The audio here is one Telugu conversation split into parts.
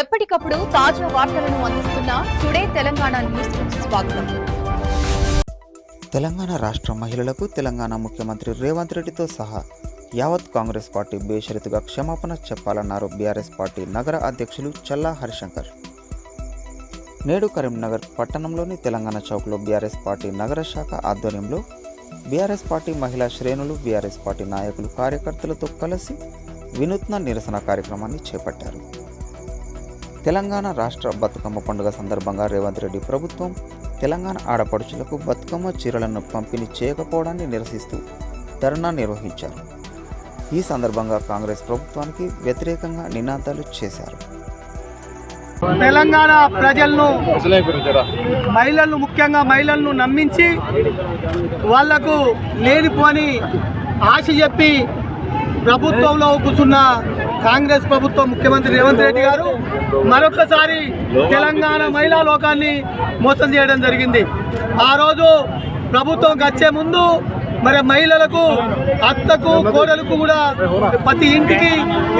ఎప్పటికప్పుడు తాజా వార్తలను అందిస్తున్న టుడే తెలంగాణ న్యూస్ స్వాగతం. తెలంగాణ రాష్ట్ర మహిళలకు తెలంగాణ ముఖ్యమంత్రి రేవంత్ రెడ్డితో సహా యావత్ కాంగ్రెస్ పార్టీ బేషరతుగా క్షమాపణ చెప్పాలన్నారు బీఆర్ఎస్ పార్టీ నగర అధ్యక్షులు చల్లా హరిశంకర్. నేడు కరీంనగర్ పట్టణంలోని తెలంగాణ చౌక్లో బీఆర్ఎస్ పార్టీ నగర శాఖ ఆధ్వర్యంలో బీఆర్ఎస్ పార్టీ మహిళా శ్రేణులు బీఆర్ఎస్ పార్టీ నాయకులు కార్యకర్తలతో కలిసి వినూత్న నిరసన కార్యక్రమాన్ని చేపట్టారు. తెలంగాణ రాష్ట్ర బతుకమ్మ పండుగ సందర్భంగా రేవంత్ రెడ్డి ప్రభుత్వం తెలంగాణ ఆడపడుచులకు బతుకమ్మ చీరలను పంపిణీ చేయకపోవడాన్ని నిరసిస్తూ ధర్నా నిర్వహించారు. ఈ సందర్భంగా కాంగ్రెస్ ప్రభుత్వానికి వ్యతిరేకంగా నినాదాలు చేశారు. తెలంగాణ ప్రజలను మహిళలను ముఖ్యంగా మహిళలను నమ్మించి వాళ్ళకు లేనిపోని ఆశ చెప్పి ప్రభుత్వంలో కూర్చున్న కాంగ్రెస్ ప్రభుత్వం ముఖ్యమంత్రి రేవంత్ రెడ్డి గారు మరొకసారి తెలంగాణ మహిళా లోకాన్ని మోసం చేయడం జరిగింది. ఆ రోజు ప్రభుత్వం వచ్చే ముందు మరి మహిళలకు అత్తకు కోడలకు కూడా ప్రతి ఇంటికి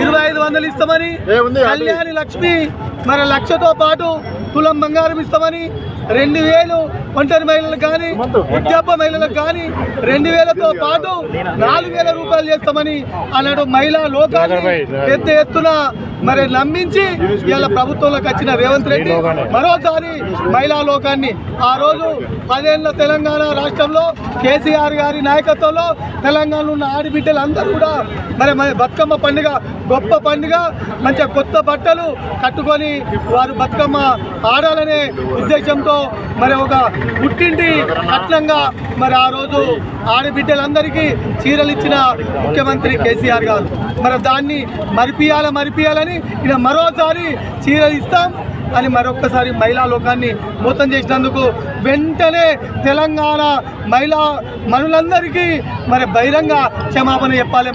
ఇరవై ఐదు వందలు ఇస్తామని కళ్యాణి లక్ష్మి మరి లక్షతో పాటు తులం బంగారం ఇస్తామని రెండు వేలు ఒంటరి మహిళలకు కానీ వృద్ధాప్య మహిళలకు కానీ రెండు వేలతో పాటు నాలుగు వేల రూపాయలు చేస్తామని అన్నాడు మహిళా లోకాన్ని పెద్ద ఎత్తున మరి నమ్మించి ఇవాళ ప్రభుత్వంలోకి వచ్చిన రేవంత్ రెడ్డి మరోసారి మహిళా లోకాన్ని. ఆ రోజు పదేళ్ళ తెలంగాణ రాష్ట్రంలో కేసీఆర్ గారి నాయకత్వంలో తెలంగాణలో ఉన్న ఆడబిడ్డలు అందరూ కూడా మరి బతుకమ్మ పండుగ గొప్ప పండుగ మంచిగా కొత్త బట్టలు కట్టుకొని వారు బతుకమ్మ ఆడాలనే ఉద్దేశంతో మరి ఒక పుట్టింటి కట్నంగా మరి ఆ రోజు ఆడబిడ్డలందరికీ చీరలు ఇచ్చిన ముఖ్యమంత్రి కేసీఆర్ గారు. మరి దాన్ని మరిపియాల మరిపియాలని ఇలా మరోసారి చీరలు ఇస్తాం. అని మరొక్కసారి మహిళా లోకాన్ని మోసం చేసినందుకు వెంటనే తెలంగాణ మహిళా మనులందరికీ మరి బహిరంగ క్షమాపణ చెప్పాలి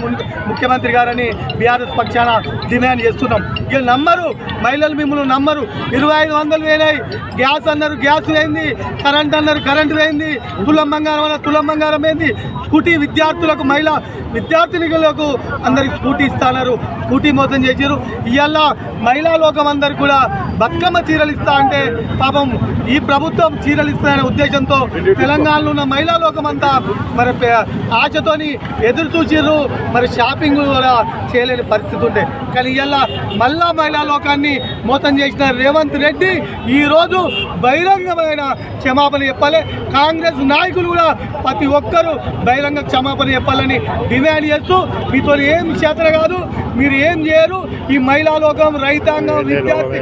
ముఖ్యమంత్రి గారని బీఆర్ఎస్ పక్షాన డిమాండ్ చేస్తున్నాం. ఇక నమ్మరు మహిళలు మిమ్మల్ని నమ్మరు. ఇరవై ఐదు వందలు వేలాయి గ్యాస్ అన్నారు గ్యాస్ వేయింది కరెంట్ అన్నారు కరెంటు వేయింది తులం బంగారం అన్నారు తులం బంగారం ఏంది స్కూటీ విద్యార్థులకు మహిళా విద్యార్థినిలకు అందరికి స్కూటీ ఇస్తున్నారు. స్కూటీ మోసం చేసారు ఇవాళ మహిళా లోకం అందరు కూడా బతుకమ్మ చీరలు ఇస్తా అంటే పాపం ఈ ప్రభుత్వం చీరలు ఇస్తాయనే ఉద్దేశంతో తెలంగాణలో ఉన్న మహిళా లోకం అంతా మరి పే- ఆశతోని ఎదురు చూసిర్రు. మరి షాపింగ్ కూడా చేయలేని పరిస్థితి ఉండే. కానీ ఇలా మళ్ళా మహిళా లోకాన్ని మోసం చేసిన రేవంత్ రెడ్డి ఈరోజు బహిరంగమైన క్షమాపణ చెప్పాలి. కాంగ్రెస్ నాయకులు కూడా ప్రతి ఒక్కరూ బహిరంగ క్షమాపణ చెప్పాలని డిమాండ్ చేస్తూ మీతో ఏం చేతన కాదు మీరు ఏం చేయరు. ఈ మహిళా లోకం రైతాంగం విద్యార్థి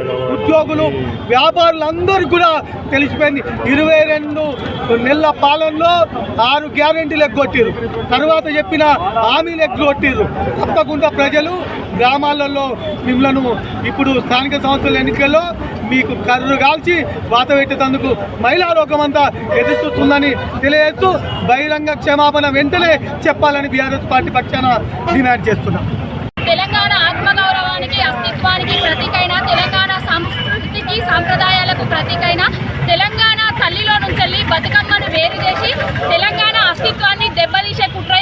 ఉద్యోగులు వ్యాపారులందరూ కూడా తెలిసిపోయింది. ఇరవై రెండు నెలల పాలనలో ఆరు గ్యారంటీలు ఎగ్గొట్టారు తర్వాత చెప్పిన హామీలు ఎగ్గొట్టారు తప్పకుండా ప్రజలు గ్రామాలలో మిమ్మలను ఇప్పుడు స్థానిక సంస్థల ఎన్నికల్లో మీకు కర్రు కాల్చి వాత పెట్టేందుకు మహిళా రోగం అంతా ఎదురు తెలియజేస్తూ బహిరంగ క్షమాపణ వెంటనే చెప్పాలని బీఆర్ఎస్ పార్టీ పక్షాన డిమాండ్ చేస్తున్నాం తెలంగాణ ఆత్మగౌరవానికి అస్తిత్వానికి ప్రతీకైన తెలంగాణ సంస్కృతికి సాంప్రదాయాలకు ప్రతీకైన తెలంగాణ తల్లిలో నుంచి బతుకమ్మను వేరు చేసి తెలంగాణ అస్తిత్వాన్ని దెబ్బతీసే కుట్ర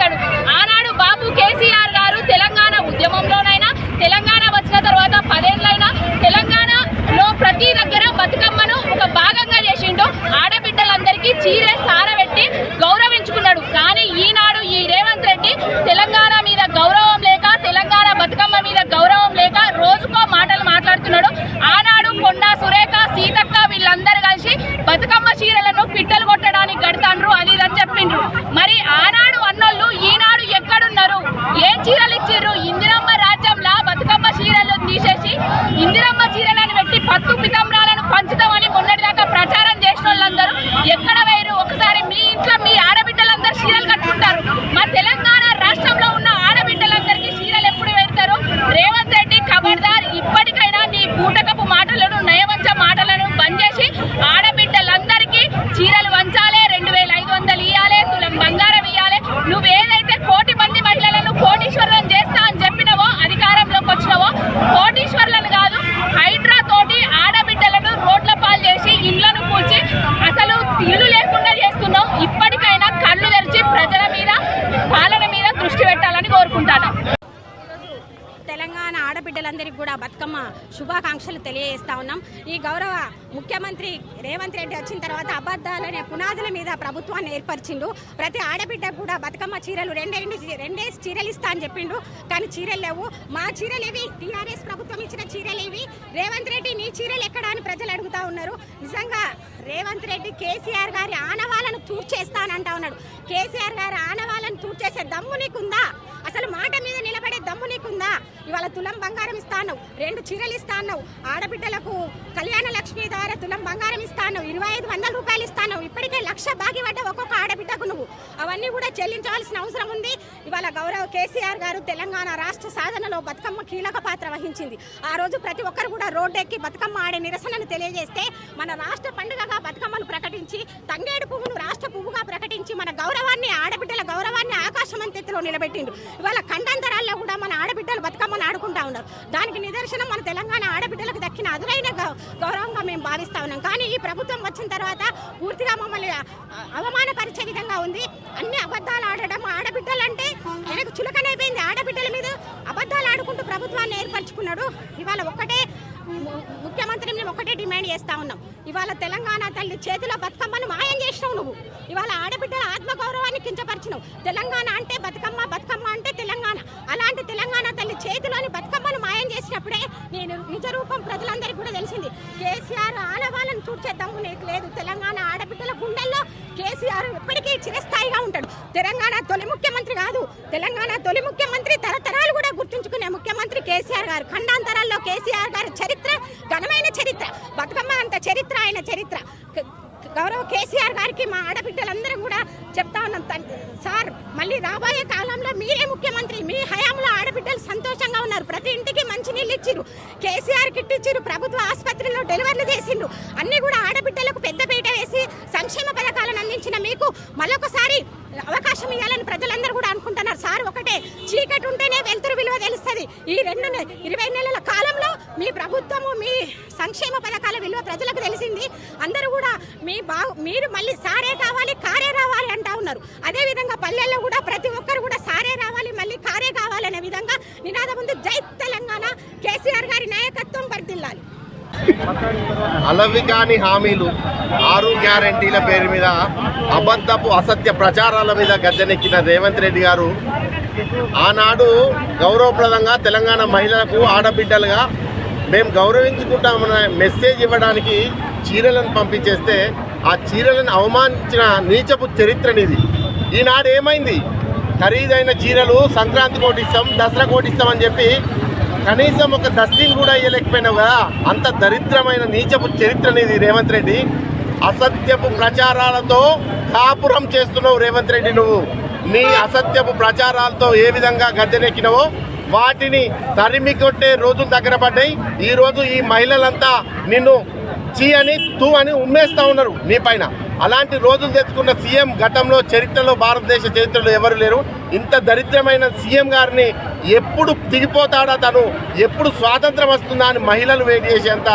कर తెలియజేస్తా ఉన్నాం. ఈ గౌరవ ముఖ్యమంత్రి రేవంత్ రెడ్డి వచ్చిన తర్వాత అబద్ధాలనే పునాదుల మీద ప్రభుత్వాన్ని ఏర్పరిచిండు. ప్రతి ఆడబిడ్డ కూడా బతుకమ్మ చీరలు రెండే రెండే చీరలు ఇస్తా అని చెప్పిండు. కానీ చీరలు లేవు. మా చీరలు ఇవి టీఆర్ఎస్ ప్రభుత్వం ఇచ్చిన చీరలు ఇవి రేవంత్ రెడ్డి నీ చీరలు ఎక్కడ అని ప్రజలు అడుగుతా ఉన్నారు. నిజంగా రేవంత్ రెడ్డి కేసీఆర్ గారి ఆనవాళ్ళను తూర్చేస్తానంటా ఉన్నాడు. కేసీఆర్ గారి ఆనవాళ్ళను తూర్చేసే దమ్ము నీకుందా? అసలు మాట మీద నిలబడే దమ్ము నీకుందా? ఇవాళ తులం బంగారం ఇస్తాను రెండు చీరలు ఇస్తాను ఆడబిడ్డలకు కళ్యాణ లక్ష్మి ద్వారా తులం బంగారం ఇస్తాను ఇరవై ఐదు వందల రూపాయలు ఇస్తాను. ఇప్పటికే లక్ష బాగిపడ్డ ఒక్కొక్క ఆడబిడ్డకు నువ్వు. అవన్నీ కూడా చెల్లించాల్సిన అవసరం ఉంది. ఇవాళ గౌరవ కేసీఆర్ గారు తెలంగాణ రాష్ట్ర సాధనలో బతుకమ్మ కీలక పాత్ర వహించింది. ఆ రోజు ప్రతి ఒక్కరు కూడా రోడ్డెక్కి బతుకమ్మ ఆడే నిరసనను తెలియజేస్తే మన రాష్ట్ర పండుగగా బతుకమ్మను ప్రకటించి తంగేడు పువ్వును రాష్ట్ర పువ్వుగా ప్రకటించి మన గౌరవాన్ని ఆడబిడ్డల గౌరవాన్ని ఆకాశమంతెత్తులో నిలబెట్టిండు. ఇవాళ ఖండాంతరాల్లో కూడా మన ఆడబిడ్డలు బతుకమ్మను ఆడుకుంటా ఉన్నారు. దానికి నిదర్శనం మన తెలంగాణ ఆడబిడ్డలకు దక్కిన అదురైన గౌ- గౌరవంగా మేము భావిస్తా ఉన్నాం. కానీ ఈ ప్రభుత్వం వచ్చిన తర్వాత పూర్తిగా మమ్మల్ని అవమానపరిచే విధంగా ఉంది. అన్ని అబద్ధాలు ఆడడం ఆడబిడ్డలంటే ఆయనకు చులకనైపోయింది. ఆడబిడ్డల మీద అబద్ధాలు ఆడుకుంటూ ప్రభుత్వాన్ని ఏర్పరచుకున్నాడు. ఇవాళ ఒక్కటే ముఖ్యమంత్రి మేము ఒకటే డిమాండ్ చేస్తా ఉన్నాం. ఇవాళ తెలంగాణ తల్లి చేతిలో బతుకమ్మను మాయం చేసినావు నువ్వు. ఇవాళ ఆడబిడ్డల ఆత్మగౌరవాన్ని కించపరిచినావు. తెలంగాణ అంటే బతుకమ్మ బతుకమ్మ అంటే తెలంగాణ. అలాంటి తెలంగాణ తల్లి చేతిలోని బతుకమ్మను మాయం చేసినప్పుడే నేను నిజరూపం ప్రజలందరికీ కూడా తెలిసింది. కేసీఆర్ ఆనవాళ్ళను చూడ్చే దమ్ము నీకు లేదు. తెలంగాణ ఆడబిడ్డల గుండెల్లో కేసీఆర్ ఎప్పటికీ చిరస్థాయిగా ఉంటాడు. తెలంగాణ తొలి ముఖ్యమంత్రి కాదు. తెలంగాణ తొలి ముఖ్యమంత్రి తరతరాలు కూడా గుర్తుంచుకునే ముఖ్యమంత్రి కేసీఆర్ గారు. ఖండాంతరాల్లో కేసీఆర్ గారి చరిత్ర ఘనమైన చరిత్ర. బతుకమ్మ అంత చరిత్ర ఆయన చరిత్ర. గౌరవ కేసీఆర్ గారికి మా ఆడబిడ్డలందరూ కూడా చెప్తా ఉన్నాం. సార్ మళ్ళీ రాబోయే కాలంలో మీరే ముఖ్యమంత్రి మీ హయాంలో ఆడబిడ్డలు సంతోషంగా ఉన్నారు. ప్రతి ఇంటికి మంచి నీళ్ళు ఇచ్చిరు కేసీఆర్ కిట్ ఇచ్చిరు ప్రభుత్వ ఆసుపత్రిలో డెలివరీలు చేసిండ్రు. అన్ని కూడా ఆడబిడ్డలకు పెద్దపీట వేసి సంక్షేమ పథకాలను అందించిన మీకు మరొకసారి అవకాశం ఇవ్వాలని ప్రజలందరూ కూడా అనుకుంటున్నారు. సార్ ఒకటే చీకటి ఉంటేనే వెలుతురు విలువ తెలుస్తుంది. ఈ రెండు ఇరవై నెలల మీ ప్రభుత్వము మీ సంక్షేమ పథకాల విలువ ప్రజలకు తెలిసింది. అందరూ కూడా మీ బా మీరు మళ్ళీ సారే కావాలి కారే రావాలి అంటా ఉన్నారు. అదే విధంగా పల్లెల్లో కూడా ప్రతి ఒక్కరు కూడా సారే రావాలి మళ్ళీ కారే కావాలనే విధంగా నినాదం ఉంది. జై తెలంగాణ. కేసీఆర్ గారి నాయకత్వం వర్దిల్లాలి అలవి కాని హామీలు ఆరు గ్యారంటీల పేరు మీద అబద్ధపు అసత్య ప్రచారాల మీద గద్దెనెక్కిన రేవంత్ రెడ్డి గారు ఆనాడు గౌరవప్రదంగా తెలంగాణ మహిళలకు ఆడబిడ్డలుగా మేము గౌరవించుకుంటామన్న మెసేజ్ ఇవ్వడానికి చీరలను పంపించేస్తే ఆ చీరలను అవమానించిన నీచపు చరిత్రనిది ఈనాడు ఏమైంది? ఖరీదైన చీరలు సంక్రాంతి కోటిస్తాం దసరా కోటిస్తాం అని చెప్పి కనీసం ఒక దస్తిని కూడా ఇయ్యలేకపోయినావు కదా అంత దరిద్రమైన నీచపు చరిత్రనిది రేవంత్ రెడ్డి. అసత్యపు ప్రచారాలతో కాపురం చేస్తున్నావు రేవంత్ రెడ్డి నువ్వు. నీ అసత్యపు ప్రచారాలతో ఏ విధంగా గద్దెనెక్కినవో వాటిని తరిమి కొట్టే రోజులు దగ్గర పడ్డాయి. ఈ రోజు ఈ మహిళలంతా నిన్ను చీ అని తూ అని ఉమ్మేస్తా ఉన్నారు నీ పైన. అలాంటి రోజులు తెచ్చుకున్న సీఎం గతంలో చరిత్రలో భారతదేశ చరిత్రలో ఎవరు లేరు. ఇంత దరిద్రమైన సీఎం గారిని ఎప్పుడు దిగిపోతాడా తను? ఎప్పుడు స్వాతంత్రం వస్తుందా అని మహిళలు వెయిట్ చేసేంత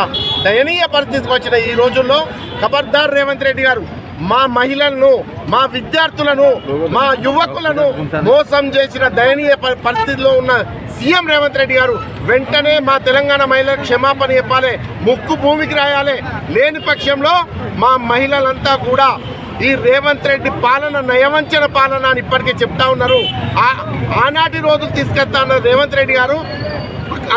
దయనీయ పరిస్థితికి వచ్చిన ఈ రోజుల్లో ఖబర్దార్ రేవంత్ రెడ్డి గారు మా మహిళలను మా విద్యార్థులను మా యువకులను మోసం చేసిన దయనీయ పరిస్థితిలో ఉన్న సీఎం రేవంత్ రెడ్డి గారు వెంటనే మా తెలంగాణ మహిళలకు క్షమాపణ చెప్పాలి ముక్కు భూమికి రాయాలి. లేని పక్షంలో మా మహిళలంతా కూడా ఈ రేవంత్ రెడ్డి పాలన నయవంచన పాలన అని ఇప్పటికే చెప్తా ఉన్నారు. ఆనాటి రోజులు తీసుకెళ్తా ఉన్న రేవంత్ రెడ్డి గారు.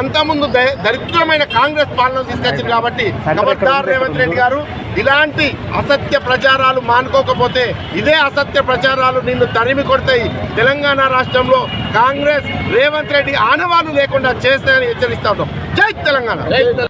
అంతకుముందు దరిద్రమైన కాంగ్రెస్ పాలన తీసుకొచ్చింది కాబట్టి ఖబర్దార్ రేవంత్ రెడ్డి గారు ఇలాంటి అసత్య ప్రచారాలు మానుకోకపోతే ఇదే అసత్య ప్రచారాలు నిన్ను తరిమి కొడతాయి. తెలంగాణ రాష్ట్రంలో కాంగ్రెస్ రేవంత్ రెడ్డి ఆనవాళ్ళు లేకుండా చేస్తాయని హెచ్చరిస్తా ఉన్నాం. జై తెలంగాణ.